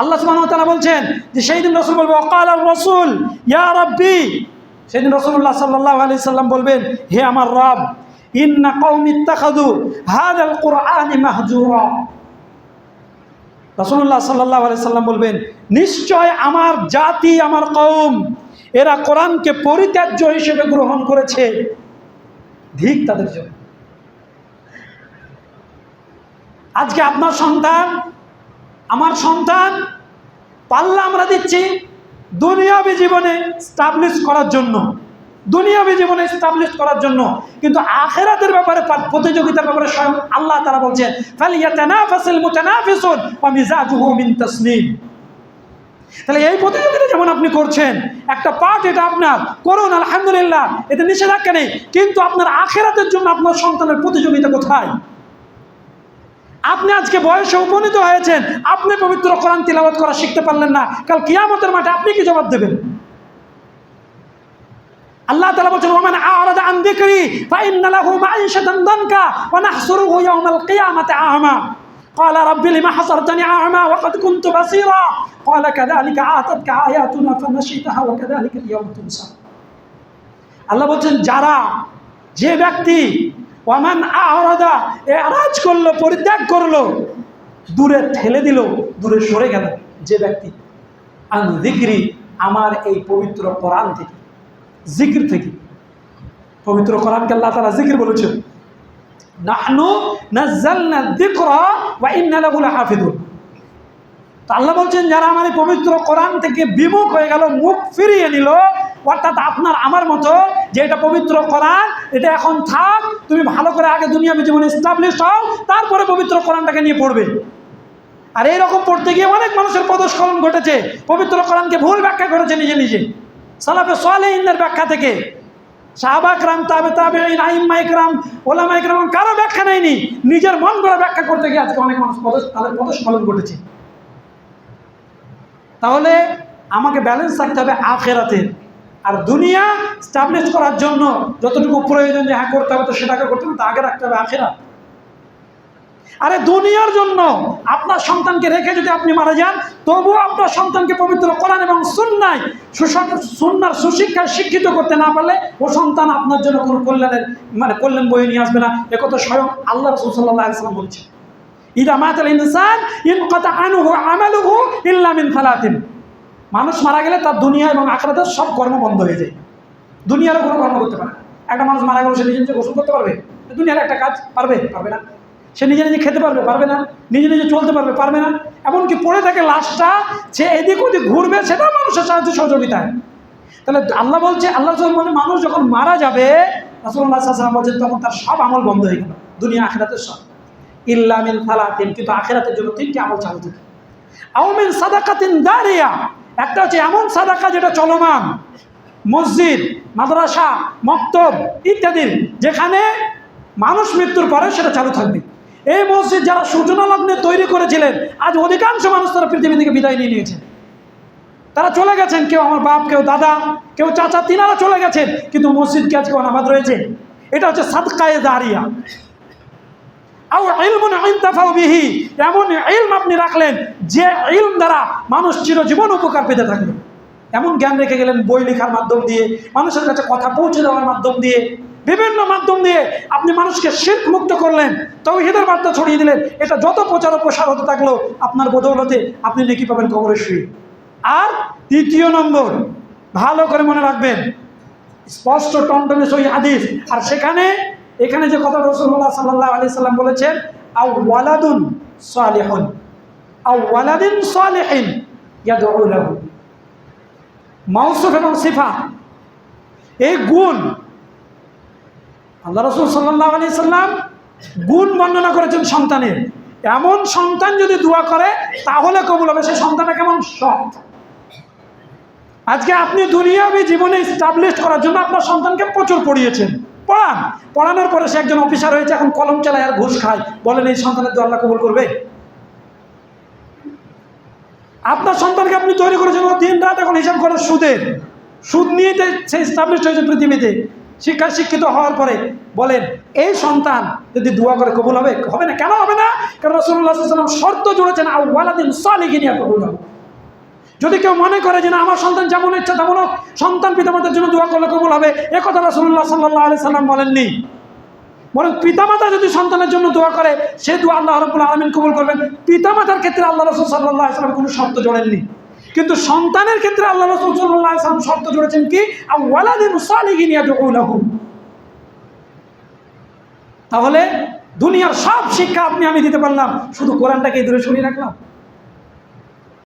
আল্লাহ সুবাহ বলছেন যে সেই দিন রসুল বলবে অকাল রসুল, ইয়া রব্বি। সেদিন রসুল্লাহ সাল্লাহ আলি সাল্লাম বলবেন, হে আমার রব, ইন্না কৌমি তাখাদু হাদ আল কোরআন মাহজুরা। রসুল্লাহ সাল্লাহ আলি সাল্লাম বলবেন, নিশ্চয় আমার জাতি, আমার কৌম এরা কোরআনকে পরিত্যাজ্য হিসেবে গ্রহণ করেছে। ধিক তাদের জন্য। আজকে আপনার সন্তান আমার সন্তান পাল্লা আমরা দিচ্ছি দুনিয়াবি জীবনে স্টাবলিশ করার জন্য, দুনিয়াবি জীবনে স্টাবলিশ করার জন্য। কিন্তু আখেরাতের ব্যাপারে প্রতিযোগিতার ব্যাপারে স্বয়ং আল্লাহ তারা বলছেন তাহলে এই প্রতিযোগিতা যেমন আপনি করছেন, একটা পার্ট এটা আপনার, করুন, আলহামদুলিল্লাহ, এতে নিষেধাজ্ঞা নেই। কিন্তু আপনার আখেরাতের জন্য আপনার সন্তানের প্রতিযোগিতা কোথায়? আপনি আজকে বয়সে উপনীত হয়েছেন আপনি পবিত্র কোরআন তিলাবাত করা শিখতে পারলেন না কাল কিয়ামতের মাঠে আপনি কি জবাব দেবেন আল্লাহ তাআলা বলছেন ওমান আ'রাদা আন যিকরি ফাইন্না লাহু মাঈশাতান দানকা ওয়া নাহশুরুহু ইয়াওমাল কিয়ামাতি আ'মা قال رب لما حصرتني أعمى وقد كنت بصيرا قال كذلك آتتك آياتنا فنسيتها وكذلك اليوم تنسى আল্লাহ বলছেন যারা যে ব্যক্তি ওয়ামান আহরাদা এরাজ করল, পরিত্যাগ করল। দূরে ঠেলে দিল, দূরে সরে গেল যে ব্যক্তি। আন জিক্রি আমার এই পবিত্র কোরআন থেকে। জিকির থেকে। পবিত্র কোরআনকে আল্লাহ তাআলা জিকির বলেছেন। নাহনু নাজ্জালনা যিকরা ওয়া ইন্না লাহু লাহাফিজুন। তো আল্লাহ বলছেন, যারা আমার পবিত্র কোরআন থেকে বিমুখ হয়ে গেল, মুখ ফিরিয়ে নিল, অর্থাৎ আপনার আমার মতো যে এটা পবিত্র কোরআন, এটা এখন থাক, তুমি ভালো করে আগে দুনিয়াবি জীবনে এস্টাবলিশ হও, তারপরে পবিত্র কোরআনটাকে নিয়ে পড়বে। আর এইরকম পড়তে গিয়ে অনেক মানুষের পদস্খলন ঘটেছে, পবিত্র কোরআনকে ভুল ব্যাখ্যা করেছে নিজে নিজে। সালাফে সোয়ালেহিনদের ব্যাখ্যা থেকে। সাহাবাকরাম তাবে তাবে আইম্মা ইকরাম ওলামা ইকরাম কারও ব্যাখ্যা নেয়নি। নিজের মন করে ব্যাখ্যা করতে গিয়ে আজকে অনেক মানুষ তাদের পদস্খলন ঘটেছে। তাহলে আমাকে ব্যালেন্স থাকতে হবে আখেরাতের। আর দুনিয়া স্টাবলিশ করার জন্য যতটুকু প্রয়োজন যে হ্যাঁ করতে হবে তো সেটাকে করতে হবে, তো আগে রাখতে হবে আখেরাত। আরে দুনিয়ার জন্য আপনার সন্তানকে রেখে যদি আপনি মারা যান, তবুও আপনার সন্তানকে পবিত্র কোরআন এবং সুন্নায় সুন্নার সুশিক্ষায় শিক্ষিত করতে না পারলে ও সন্তান আপনার জন্য কোনো কল্যাণের মানে কল্যাণ বয়ে নিয়ে আসবে না। এ কথা স্বয়ং আল্লাহ রসুল সাল্লাহ আসলাম বলছে ইদা মাতাল ইনসান ইন কথা আনুহু আমালুহু ইল্লা মিন ফালাতিন মানুষ মারা গেলে তার দুনিয়া এবং আখরাতের সব কর্ম বন্ধ হয়ে যায়। দুনিয়ারও কোনো কর্ম করতে পারে। একটা মানুষ মারা গেলে, সে নিজে নিজে গোসল করতে পারবে? দুনিয়ার একটা কাজ পারবে? পারবে না। সে নিজে নিজে খেতে পারবে? পারবে না। নিজে নিজে চলতে পারবে? পারবে না। এমনকি পড়ে থাকে লাশটা, সে এদিক ওদিক ঘুরবে, সেটাও মানুষের সাহায্য সহযোগিতায়। তাহলে আল্লাহ বলছে আল্লাহ বলছে মানুষ যখন মারা যাবে আলাইহি বলছেন, তখন তার সব আমল বন্ধ হয়ে গেল। দুনিয়া, আখেরাতের সব। ইল্লা মিন ফালাতিন কিন্তু আখেরাতের জন্য তিনটি আমল চালু থাকে। আওমিন সাদাকাতিন দারিয়া একটা হচ্ছে এমন সাদাকা যেটা চলমান, মসজিদ, মাদ্রাসা, মক্তব ইত্যাদি, যেখানে মানুষ মৃত্যুর পরে সেটা চালু থাকবে। এই মসজিদ যারা সূচনা লগ্নে তৈরি করেছিলেন, আজ অধিকাংশ মানুষ তারা পৃথিবী থেকে বিদায় নিয়ে নিয়েছেন। তারা চলে গেছেন, কেউ আমার বাপ, কেউ দাদা, কেউ চাচা, তিনারা চলে গেছেন, কিন্তু মসজিদ কি আজকে অনাবাদ রয়েছে। এটা হচ্ছে সাদকায়ে দাঁড়িয়া আও ইলমুন ইনতাফাউ এমন ইলম আপনি রাখলেন যে ইলম দ্বারা মানুষ চিরজীবন উপকার পেতে থাকবে। এমন জ্ঞান রেখে গেলেন বই লেখার মাধ্যম দিয়ে, মানুষের কাছে কথা পৌঁছে দেওয়ার মাধ্যম দিয়ে, বিভিন্ন মাধ্যম দিয়ে আপনি মানুষকে শিল্প মুক্ত করলেন তবে তৌহিদের বার্তা ছড়িয়ে দিলেন। এটা যত প্রচার প্রসার হতে থাকল, আপনার বদৌলতে আপনি নেকি পাবেন কবরের শুয়ে আর তৃতীয় নম্বর, ভালো করে মনে রাখবেন, স্পষ্ট টনটনে সই হাদিস। আর সেখানে এখানে যে কথা রসুল্লাহ সাল্লাহ আলি সাল্লাম বলেছেন আউ ওয়ালাদুন সালেহন আউ ওয়ালাদিন সালেহিন মাউসুফ এবং সিফা, এই গুণ, আল্লাহ রসুল সাল্লাহ আলি সাল্লাম গুণ বর্ণনা করেছেন সন্তানের। এমন সন্তান যদি দোয়া করে, তাহলে কবুল হবে। সেই সন্তানটা কেমন? সৎ। আজকে আপনি দুনিয়াবি জীবনে স্টাবলিশ করার জন্য আপনার সন্তানকে প্রচুর পড়িয়েছেন। পড়ান। পড়ানোর পরে সে একজন অফিসার হয়েছে, এখন কলম চালায় আর ঘুষ খায়। বলেন, এই সন্তানের তো আল্লাহ কবুল করবে? আপনার সন্তানকে আপনি তৈরি করেছেন দিন রাত এখন হিসাব করে সুদের। সুদ নিয়ে সে স্টাবলিশ হয়েছে পৃথিবীতে। শিক্ষা শিক্ষিত হওয়ার পরে বলেন, এই সন্তান যদি দোয়া করে কবুল হবে? হবে না? কেন হবে না? কারণ রসুল্লাহ সাল্লাম শর্ত জুড়েছেন আউ্লাদিন সালিগিনিয়া কবুল হবে যদি কেউ মনে করে যে না, আমার সন্তান যেমন ইচ্ছা তেমন সন্তান পিতামাতার জন্য দোয়া করলে কবুল হবে। এ কথা রসুল্লাহ সাল্লাহ আলি সাল্লাম বলেননি। বরং পিতামাতা যদি সন্তানের জন্য দোয়া করে, সে দোয়া আল্লাহ রব্বুল আলমিন কবুল করবেন। পিতামাতার ক্ষেত্রে আল্লাহ রসুল সাল্লাহ আসলাম কোনো শর্ত জোড়েননি। কিন্তু সন্তানের ক্ষেত্রে আল্লাহ রসুল সাল্লাহ আসলাম শর্ত জুড়েছেন কি? তাহলে দুনিয়ার সব শিক্ষা আপনি, আমি দিতে পারলাম। শুধু কোরআনটাকে দূরে সরিয়ে রাখলাম।